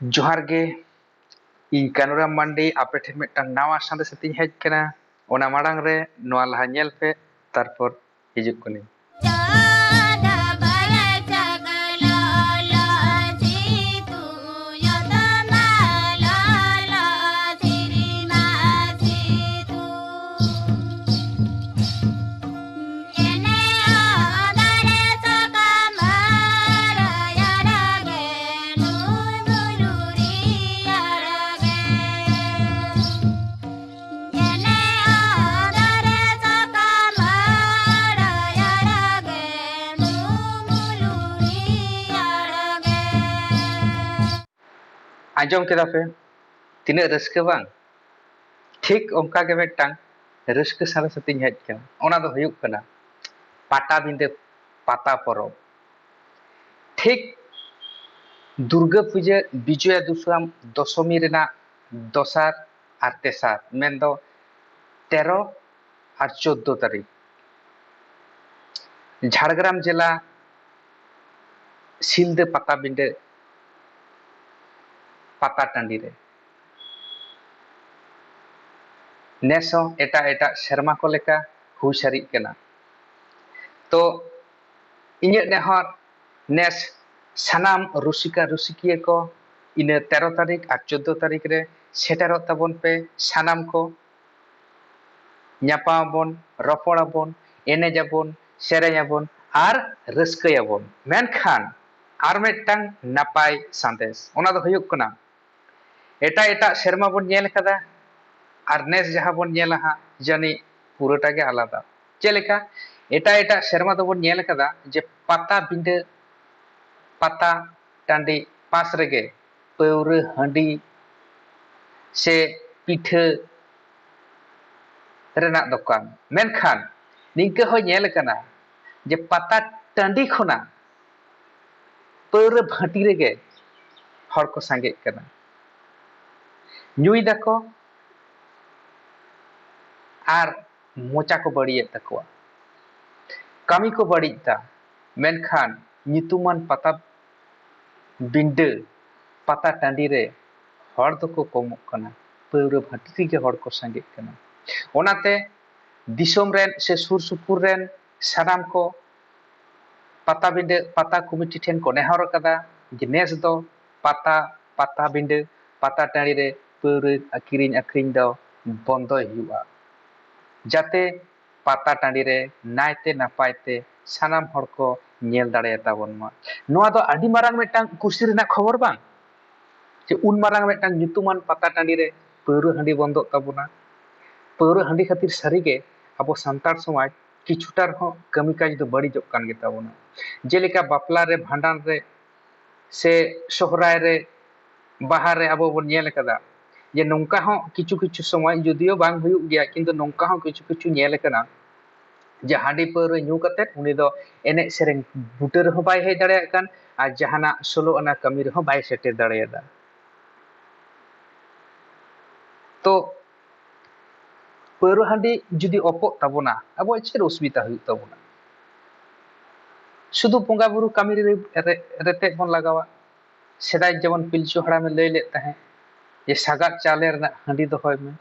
ᱡᱚᱦᱟᱨ ᱜᱮ ᱤᱧ ᱠᱟᱹᱱᱩᱨᱟᱢ ᱢᱟᱱᱰᱤ ᱟᱯᱮ ᱴᱷᱮᱱ ᱢᱤᱫᱴᱟᱝ ᱱᱟᱣᱟ ᱥᱟᱸᱫᱮᱥ ᱟᱛᱮᱧ ᱦᱮᱡ ᱟᱠᱟᱱᱟ ᱚᱱᱟ ᱢᱟᱲᱟᱝ ᱨᱮ ᱱᱚᱣᱟ ᱞᱟᱦᱟ ᱧᱮᱞ ᱯᱮ ᱛᱟᱨᱯᱚᱨ ᱦᱤᱡᱩᱜ ᱠᱟᱹᱱᱟᱹᱧ ᱟᱸᱡᱚᱢ ᱠᱮᱫᱟ ᱯᱮ ᱛᱤᱱᱟᱹᱜ ᱨᱟᱹᱥᱠᱟᱹ ᱵᱟᱝ ᱴᱷᱤᱠ ᱚᱱᱠᱟ ᱜᱮ ᱢᱤᱫᱴᱟᱝ ᱨᱟᱹᱥᱠᱟᱹ ᱥᱟᱨᱟ ᱥᱟᱛᱤᱧ ᱦᱮᱡ ᱠᱟᱱᱟ ᱚᱱᱟ ᱫᱚ ᱦᱩᱭᱩᱜ ᱠᱟᱱᱟ ᱯᱟᱴᱟᱵᱤᱸᱫᱟᱹ ᱯᱟᱛᱟ ᱯᱚᱨᱚᱵᱽ ᱴᱷᱤᱠ দুর্গা পূজা বিজয়া দুসাম দশমী রেনা দসার আর তেসার মেন দো তেরো আর চোদ্দ তারিখ ঝাড়গ্রাম জেলা সিলদে পাতাবিন্ডে ᱯᱟᱛᱟ ᱴᱟᱺᱰᱤ ᱨᱮ ᱱᱮᱥ ᱦᱚᱸ ᱮᱴᱟᱜ ᱮᱴᱟᱜ ᱥᱮᱨᱢᱟ ᱠᱚ ᱞᱮᱠᱟ ᱦᱩᱭ ᱥᱟᱹᱨᱤᱜ ᱠᱟᱱᱟ ᱛᱚ ᱤᱧᱟᱹᱜ ᱱᱮᱦᱚᱨ ᱱᱮᱥ ᱥᱟᱱᱟᱢ ᱨᱩᱥᱤᱠᱟ ᱨᱩᱥᱤᱠᱤᱭᱟᱹ ᱠᱚ ᱤᱱᱟᱹ ᱛᱮᱨᱚ ᱛᱟᱹᱨᱤᱠᱷ ᱟᱨ ᱪᱳᱫᱫᱳ ᱛᱟᱹᱨᱤᱠᱷ ᱨᱮ ᱥᱮᱴᱮᱨᱚᱜ ᱛᱟᱵᱚᱱ ᱯᱮ ᱥᱟᱱᱟᱢ ᱠᱚ ᱧᱟᱯᱟᱢ ᱟᱵᱚᱱ ᱨᱚᱯᱚᱲ ᱟᱵᱚᱱ ᱮᱱᱮᱡ ᱟᱵᱚᱱ ᱥᱮᱨᱮᱧ ᱟᱵᱚᱱ ᱟᱨ ᱨᱟᱹᱥᱠᱟᱹᱭᱟᱵᱚᱱ ᱢᱮᱱᱠᱷᱟᱱ ᱟᱨ ᱢᱤᱫᱴᱟᱝ ᱱᱟᱯᱟᱭ ᱥᱟᱸᱫᱮᱥ ᱚᱱᱟ ᱫᱚ ᱦᱩᱭᱩᱜ ᱠᱟᱱᱟ एट एट सेरमा बन आरनेस जहाँ बनल जानी पूरा आलदा। चलका एट एट सेरमा दोल जे पता बिंड पता टी पास रगे, पौर हाँ से पीठ दुकान। मेखान निकलना जे पता टी खुना, पौर भाटी रगे, हर को संगेना ᱧᱩᱭ ᱫᱟᱠᱚ ᱟᱨ ᱢᱚᱪᱟ ᱠᱚ ᱵᱟᱹᱲᱤᱡᱮᱫ ᱛᱟᱠᱚᱣᱟ ᱠᱟᱹᱢᱤ ᱠᱚ ᱵᱟᱹᱲᱤᱡ ᱫᱟ ᱢᱮᱱᱠᱷᱟᱱ ᱧᱩᱛᱩᱢᱟᱱ ᱯᱟᱛᱟ ᱵᱤᱸᱰᱟᱹ ᱯᱟᱛᱟ ᱴᱟᱺᱰᱤ ᱨᱮ ᱦᱚᱲ ᱫᱚᱠᱚ ᱠᱚᱢᱚᱜ ᱠᱟᱱᱟ ᱯᱟᱹᱣᱨᱟᱹ ᱵᱷᱟᱹᱴᱤ ᱨᱮᱜᱮ ᱦᱚᱲ ᱠᱚ ᱥᱟᱸᱜᱮᱜ ᱠᱟᱱᱟ ᱚᱱᱟᱛᱮ ᱫᱤᱥᱚᱢ ᱨᱮᱱ ᱥᱮ ᱥᱩᱨ ᱥᱩᱯᱩᱨ ᱨᱮᱱ ᱥᱟᱱᱟᱢ ᱠᱚ ᱯᱟᱛᱟᱵᱤᱸᱰᱟᱹ ᱯᱟᱛᱟ ᱠᱚᱢᱤᱴᱤ ᱴᱷᱮᱱ ᱠᱚ ᱱᱮᱦᱚᱨ ᱟᱠᱟᱫᱟ ᱡᱮ ᱱᱮᱥ ᱫᱚ ᱯᱟᱛᱟ ᱯᱟᱛᱟᱵᱤᱸᱰᱟᱹ ᱯᱟᱛᱟ ᱴᱟᱺᱰᱤ ᱨᱮ ᱯᱟᱹᱣᱨᱟᱹ ᱟᱹᱠᱷᱨᱤᱧ ᱟᱹᱠᱷᱨᱤᱧ ᱫᱚ ᱵᱚᱱᱫᱚᱭ ᱦᱩᱭᱩᱜᱼᱟ ᱡᱟᱛᱮ ᱯᱟᱛᱟ ᱴᱟᱺᱰᱤ ᱨᱮ ᱱᱟᱭᱛᱮ ᱱᱟᱯᱟᱭ ᱛᱮ ᱥᱟᱱᱟᱢ ᱦᱚᱲ ᱠᱚ ᱧᱮᱞ ᱫᱟᱲᱮᱭᱟᱛᱟᱵᱚᱱ ᱢᱟ ᱱᱚᱣᱟ ᱫᱚ ᱟᱹᱰᱤ ᱢᱟᱨᱟᱝ ᱢᱤᱫᱴᱟᱝ ᱠᱩᱥᱤ ᱨᱮᱱᱟᱜ ᱠᱷᱚᱵᱚᱨ ᱵᱟᱝ ᱡᱮ ᱩᱱ ᱢᱟᱨᱟᱝ ᱢᱤᱫᱴᱟᱝ ᱧᱩᱛᱩᱢᱟᱱ ᱯᱟᱛᱟ ᱴᱟᱺᱰᱤ ᱨᱮ ᱯᱟᱹᱣᱨᱟᱹ ᱦᱟᱺᱰᱤ ᱵᱚᱱᱫᱚᱜ ᱛᱟᱵᱚᱱᱟ ᱯᱟᱹᱣᱨᱟᱹ ᱦᱟᱺᱰᱤ ᱠᱷᱟᱹᱛᱤᱨ ᱥᱟᱹᱨᱤᱜᱮ ᱟᱵᱚ ᱥᱟᱱᱛᱟᱲ ᱥᱚᱢᱟᱡᱽ ᱠᱤᱪᱷᱩᱴᱟ ᱨᱮᱦᱚᱸ ᱠᱟᱹᱢᱤ ᱠᱟᱡᱽ ᱫᱚ ᱵᱟᱹᱲᱤᱡᱚᱜ ᱠᱟᱱ ᱜᱮᱛᱟᱵᱚᱱᱟ ᱡᱮᱞᱮᱠᱟ ᱵᱟᱯᱞᱟ ᱨᱮ ᱵᱷᱟᱸᱰᱟᱱ ᱨᱮ ᱥᱮ ᱥᱚᱦᱨᱟᱭ ᱨᱮ ᱵᱟᱦᱟ ᱨᱮ ᱟᱵᱚ ᱵᱚᱱ ᱧᱮᱞ ᱠᱟᱫᱟ जे नौका हो किचु किचु समय जदियो बांग गया किंतु नौका हो किचु किचु नेलकना जे हांडी पर रे न्यू कते उने दो हे दड़े सोलो कमी रे हो बाय सेटे दड़े दा तो पर हांडी जदि अपो तबोना अबो इचे रोसबिता हुयु शुद्ध पोंगा बुरु कमी रे रे रे रे रे रे रे रे रे ᱡᱮ ᱥᱟᱜᱟᱫ ᱪᱟᱣᱞᱮ ᱨᱮᱱᱟᱜ ᱦᱟᱺᱰᱤ ᱫᱚᱦᱚᱭ ᱢᱮ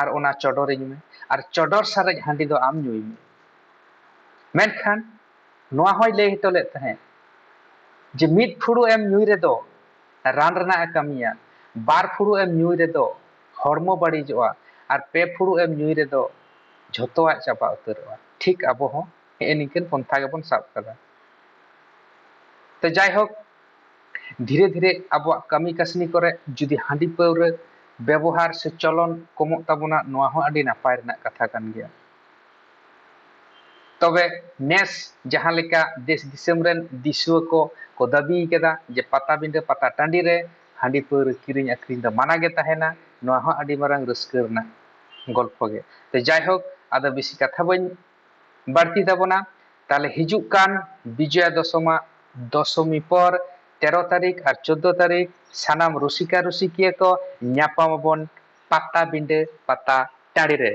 ᱟᱨ ᱚᱱᱟ ᱪᱚᱰᱚᱨᱤᱧ ᱢᱮ ᱟᱨ ᱪᱚᱰᱚᱨ ᱥᱟᱨᱮᱡ ᱦᱟᱺᱰᱤ ᱫᱚ ᱟᱢ ᱧᱩᱭ ᱢᱮ ᱢᱮᱱᱠᱷᱟᱱ ᱱᱚᱣᱟ ᱦᱚᱸᱭ ᱞᱟᱹᱭ ᱦᱚᱴᱚ ᱞᱮᱫ ᱛᱟᱦᱮᱸᱫ ᱡᱮ ᱢᱤᱫ ᱯᱷᱩᱲᱩ ᱮᱢ ᱧᱩᱭ ᱨᱮᱫᱚ ᱨᱟᱱ ᱨᱮᱱᱟᱜ ᱮ ᱠᱟᱹᱢᱤᱭᱟ ᱵᱟᱨ ᱯᱷᱩᱲᱩ ᱮᱢ ᱧᱩᱭ ᱨᱮᱫᱚ ᱦᱚᱲᱢᱚ ᱵᱟᱹᱲᱤᱡᱚᱜᱼᱟ ᱟᱨ ᱯᱮ ᱯᱷᱩᱲᱩ ᱮᱢ ᱧᱩᱭ ᱨᱮᱫᱚ ᱡᱷᱚᱛᱚᱣᱟᱜ ᱪᱟᱵᱟ ᱩᱛᱟᱹᱨᱚᱜᱼᱟ ᱴᱷᱤᱠ ᱟᱵᱚ ᱦᱚᱸ ᱱᱮᱜᱼᱮ ᱱᱤᱝᱠᱟᱹᱱ ᱯᱚᱱᱛᱷᱟ ᱜᱮᱵᱚᱱ ᱥᱟᱵ ᱠᱟᱫᱟ ᱛᱚ ᱡᱟᱭᱦᱳᱠ ᱫᱷᱤᱨᱮ ᱫᱷᱤᱨᱮ ᱟᱵᱚᱣᱟᱜ ᱠᱟᱹᱢᱤ ᱠᱟᱹᱥᱱᱤ ᱠᱚᱨᱮ ᱡᱩᱫᱤ ᱦᱟᱺᱰᱤ ᱯᱟᱹᱣᱨᱟᱹ ᱵᱮᱵᱚᱦᱟᱨ ᱥᱮ ᱪᱚᱞᱚᱱ ᱠᱚᱢᱚᱜ ᱛᱟᱵᱚᱱᱟ ᱱᱚᱣᱟ ᱦᱚᱸ ᱟᱹᱰᱤ ᱱᱟᱯᱟᱭ ᱨᱮᱱᱟᱜ ᱠᱟᱛᱷᱟ ᱠᱟᱱ ᱜᱮᱭᱟ তবে নেস যাহা লেখা দেশ দিশম রেন দিশুয়া কো কো দাবি কেদা যে পাতাবিন্ডা পাতা টান্ডি রে হাঁডি পাᱹᱣরᱟᱹ কিরিং আক্রিং দা মানা গে তাহেনা নোয়া হা আডি মারাং রাস্কা রেনা গল্প গে তো যাই হোক আদা বেশি কথা বইন বাড়তি দাবনা তাহলে হিজুক কান বিজয়া দশমা দশমী পর তেরো তারিখ আর চোদ্দ তারিখ সানাম রসিকা রসিকিয়া কো ᱧᱟᱯᱟᱢ ᱟᱵᱚᱱ ᱯᱟᱛᱟ ᱵᱤᱸᱰᱟᱹ ᱯᱟᱛᱟ ᱴᱟᱺᱰᱤ ᱨᱮ